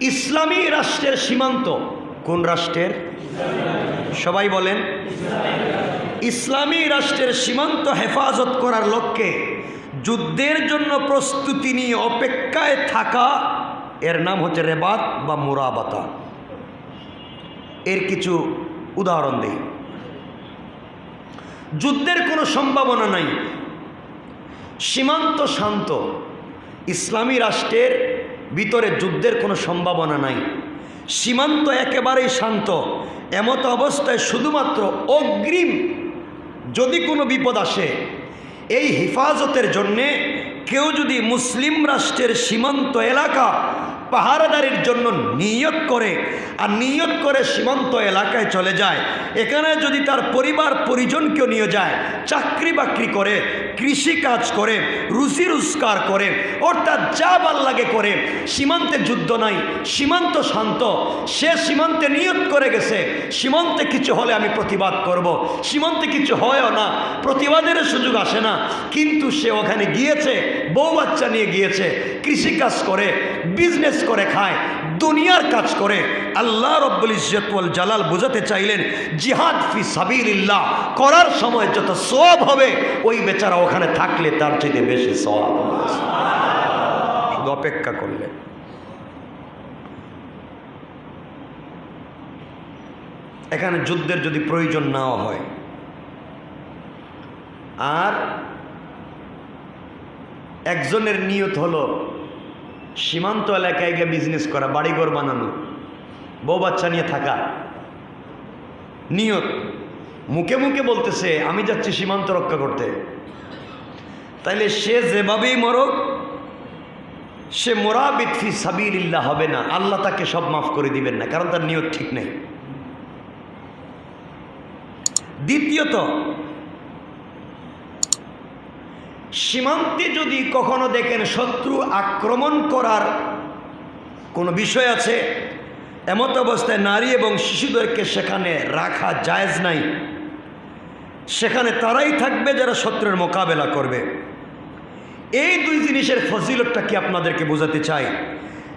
ইসলামী রাষ্ট্রের সীমান্ত। কোন রাষ্ট্রের? সবাই বলেন। ইসলামী রাষ্ট্রের সীমান্ত হেফাজত করার লক্ষ্যে যুদ্ধের জন্য প্রস্তুতি নিয়ে অপেক্ষায় থাকা, এর নাম হচ্ছে রেবাত বা মুরাবাতা। এর কিছু উদাহরণ দেই। যুদ্ধের কোনো সম্ভাবনা নাই। সীমান্ত শান্ত। ইসলামী রাষ্ট্রের ভিতরে যুদ্ধের কোনো সম্ভাবনা নাই। সীমান্ত একেবারেই শান্ত। এমত অবস্থায় শুধুমাত্র অগ্রিম যদি কোনো বিপদ আসে, এই হেফাজতের জন্যে কেউ যদি মুসলিম রাষ্ট্রের সীমান্ত এলাকা পাহারাদারির জন্য নিয়ত করে, আর নিয়ত করে সীমান্ত এলাকায় চলে যায় এখানে যদি তার পরিবার পরিজনকেও নিয়ে যায়, চাকরি বাকরি করে কৃষি কাজ করে রুচি রোজগার করে, অর্থাৎ যা ভালো লাগে করে, সীমান্তে যুদ্ধ নাই, সীমান্ত শান্ত, সে সীমান্তে নিয়ত করে গেছে, সীমান্তে কিছু হলে আমি প্রতিবাদ করব। সীমান্তে কিছু হয়ও না, প্রতিবাদের সুযোগ আসে না, কিন্তু সে ওখানে গিয়েছে, বউ বাচ্চা নিয়ে গিয়েছে কৃষিকাজ করে বিজনেস করে, খায়, দুনিয়ার কাজ করে, আল্লাহ রব্বুল ইজ্জতুল জালাল বোঝাতে চাইলেন, জিহাদ ফি সাবিলিল্লাহ, করার সময় যত সব হবে, ওই বেচারা ওখানে থাকলে তার চাইতে বেশি সব অপেক্ষা করলে এখানে যুদ্ধের যদি প্রয়োজন নাও হয়, আর একজনের নিয়ত হলো সীমান্ত এলাকায় গিয়ে বিজনেস করা, বাড়িঘর বানানো, বউ বাচ্চা নিয়ে থাকা। নিয়ত। মুখে মুখে বলতেছে, আমি যাচ্ছি সীমান্ত রক্ষা করতে। তাইলে সে যেভাবেই মরক, সে মোরাবিদ ফি সাবিল্লাহ হবে না। আল্লাহ তাকে সব মাফ করে দিবেন না, কারণ তার নিয়ত ঠিক নেই। দ্বিতীয়ত সীমান্তে যদি কখনো দেখেন শত্রু আক্রমণ করার কোনো বিষয় আছে, এমত অবস্থায় নারী এবং শিশুদেরকে সেখানে রাখা জায়েজ নাই। সেখানে তারাই থাকবে যারা শত্রুর মোকাবেলা করবে। এই দুই জিনিসের ফজিলতটা কি আপনাদেরকে বোঝাতে চাই?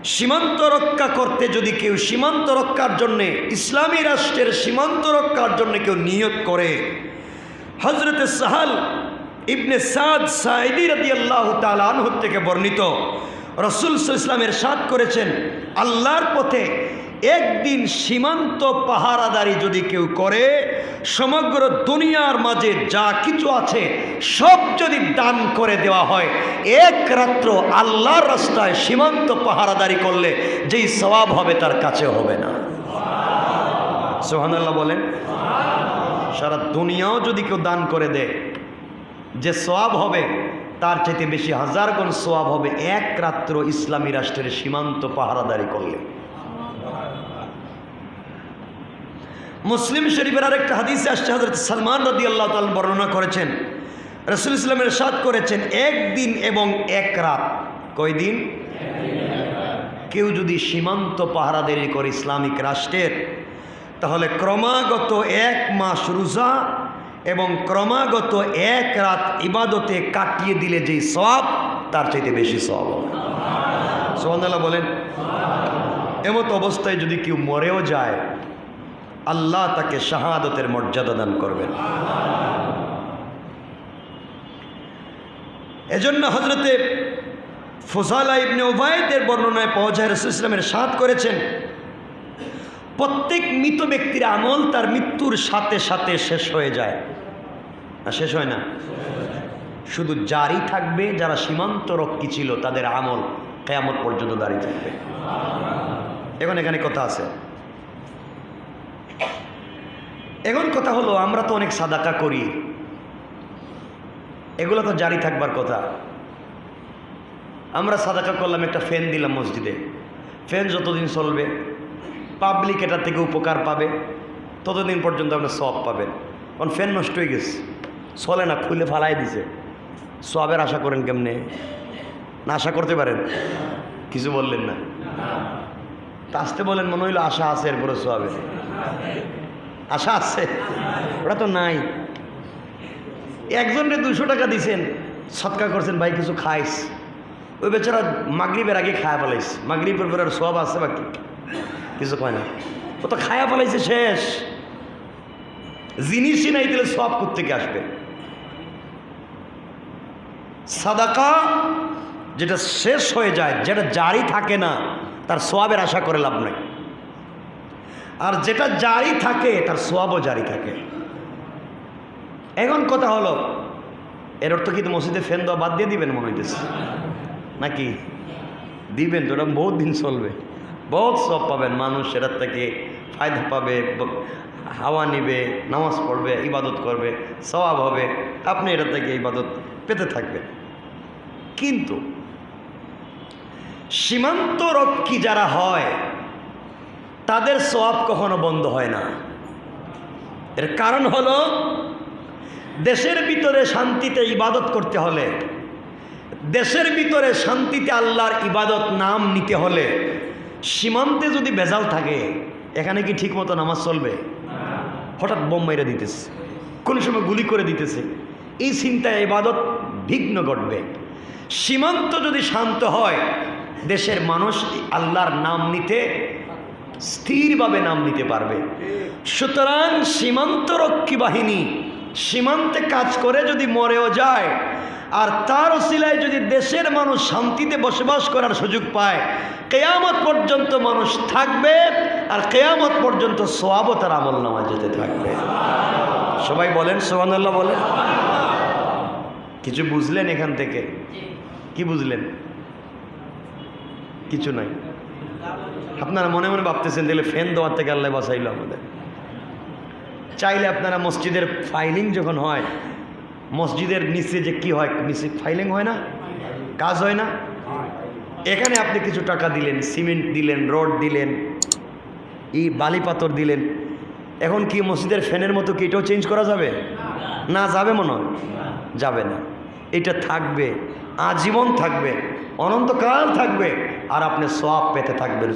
সীমান্ত রক্ষা করতে যদি কেউ সীমান্ত রক্ষার জন্যে, ইসলামী রাষ্ট্রের সীমান্ত রক্ষার জন্য কেউ নিয়োগ করে হজরতে সাহাল ইবনে সাদ সাইদি রদি আল্লাহ তালানহ থেকে বর্ণিত। রসুল ইসলামের সাদ করেছেন, আল্লাহর পথে একদিন সীমান্ত পাহারাদারি যদি কেউ করে, সমগ্র দুনিয়ার মাঝে যা কিছু আছে সব যদি দান করে দেওয়া হয়, এক রাত্র আল্লাহর রাস্তায় সীমান্ত পাহারাদারি করলে যেই সবাব হবে তার কাছে হবে না। সোহানাল্লাহ বলেন, সারা দুনিয়াও যদি কেউ দান করে দেয় যে সোয়াব হবে, তার চাইতে বেশি হাজার গুণ সোয়াব হবে এক রাত্র ইসলামী রাষ্ট্রের সীমান্ত পাহারাদারি করলে। মুসলিম শরীফের আরেকটা হাদিসে আসছে হজরত সালমান রদি আল্লাহ তাল বর্ণনা করেছেন। রসুল ইসলামের সাদ করেছেন, একদিন এবং এক রাত। কয় দিন কেউ যদি সীমান্ত পাহারাদারি করে ইসলামিক রাষ্ট্রের, তাহলে ক্রমাগত এক মাস রোজা এবং ক্রমাগত এক রাত ইবাদতে কাটিয়ে দিলে যেই সব তার চাইতে বেশি সব সোহানাল্লাহ বলেন, এমত অবস্থায় যদি কেউ মরেও যায়, আল্লাহ তাকে শাহাদতের মর্যাদা দান করবেন। এজন্য হজরতে ফোসালা ইবনে ওবায়দের বর্ণনায় রসুল ইসলামের সাথ করেছেন, প্রত্যেক মৃত ব্যক্তির আমল তার মৃত্যুর সাথে সাথে শেষ হয়ে যায়। শেষ হয় না। শুধু জারি থাকবে যারা সীমান্ত রক্ষী ছিল, তাদের আমল কেয়ামত পর্যন্ত দাঁড়িয়ে থাকবে। এখন এখানে কথা আছে। এখন কথা হলো, আমরা তো অনেক সাদাকা করি। এগুলো তো জারি থাকবার কথা। আমরা সাদাকা করলাম, একটা ফ্যান দিলাম মসজিদে। ফ্যান যতদিন চলবে পাবলিক এটা থেকে উপকার পাবে, ততদিন পর্যন্ত আপনি সব পাবেন। কারণ ফ্যান নষ্ট হয়ে গেছে। চলে না খুলে ফালাই দিছে। সবের আশা করেন কেমনে? না, আশা করতে পারেন। কিছু বললেন না? আসতে বলেন, মনে হইল আশা আছে এরপরে সবের আশা আছে? ওটা তো নাই। একজনকে দুশো টাকা দিছেন সৎকার করছেন, ভাই কিছু খাইস। ওই বেচারা মাগরিবের আগে খায়া ফেলাইছে মাগরিবের পরে আর সব আছে বাকি। কিছু কয় না। ও তো খায়া ফেলাইছে শেষ। জিনিসই নাই দিলে সব থেকে আসবে? সাদাকা যেটা শেষ হয়ে যায়, যেটা জারি থাকে না, তার সোয়াবের আশা করে লাভ নাই। আর যেটা জারি থাকে, তার সোয়াবও জারি থাকে। এখন কথা হলো, এর অর্থ কিন্তু মসজিদে ফ্যান দেওয়া বাদ দিয়ে দিবেন মনে হইতেছে? নাকি? দিবেন তো ওটা বহুত দিন চলবে। বহুত সব পাবেন, মানুষ সেটার থেকে ফায়দা পাবে হাওয়া নিবে, নামাজ পড়বে, ইবাদত করবে, সওয়াব হবে। আপনি এটা থেকে ইবাদত পেতে থাকবেন। কিন্তু সীমান্ত রক্ষী যারা হয়, তাদের সওয়াব কখনো বন্ধ হয় না। এর কারণ হলো, দেশের ভিতরে শান্তিতে ইবাদত করতে হলে, দেশের ভিতরে শান্তিতে আল্লাহর ইবাদত নাম নিতে হলে, সীমান্তে যদি বেজাল থাকে, এখানে কি ঠিকমতো নামাজ চলবে? হঠাৎ বোম দিতেছে। কোন সময় গুলি করে দিতেছে। এই চিন্তায় ইবাদত বিঘ্ন ঘটবে। সীমান্ত যদি শান্ত হয়, দেশের মানুষ আল্লাহর নাম নিতে স্থিরভাবে নাম নিতে পারবে। সুতরাং সীমান্তরক্ষী বাহিনী সীমান্তে কাজ করে যদি মরেও যায়, আর তার ওসিলায় যদি দেশের মানুষ শান্তিতে বসবাস করার সুযোগ পায়, কেয়ামত পর্যন্ত মানুষ থাকবে, আর কেয়ামত পর্যন্ত সোয়াবও তার আমল নামা যেতে থাকবে। সবাই বলেন সোহানাল্লাহ বলেন। কিছু বুঝলেন এখান থেকে? কি বুঝলেন? কিছু নাই। আপনারা মনে মনে ভাবতেছেন তাহলে ফ্যান দেওয়ার থেকে আল্লাহ বাঁচাইল আমাদের। চাইলে আপনারা মসজিদের ফাইলিং যখন হয় মসজিদের নিচে যে কি হয় নিচে ফাইলিং হয় না? কাজ হয় না? এখানে আপনি কিছু টাকা দিলেন সিমেন্ট দিলেন রড দিলেন ই বালি পাথর দিলেন। এখন কি মসজিদের ফ্যানের মতো কি এটাও চেঞ্জ করা যাবে? না যাবে মনে হয়। যাবে না। এটা থাকবে আজীবন থাকবে অনন্তকাল থাকবে আর আপনি সব পেতে থাকবেন।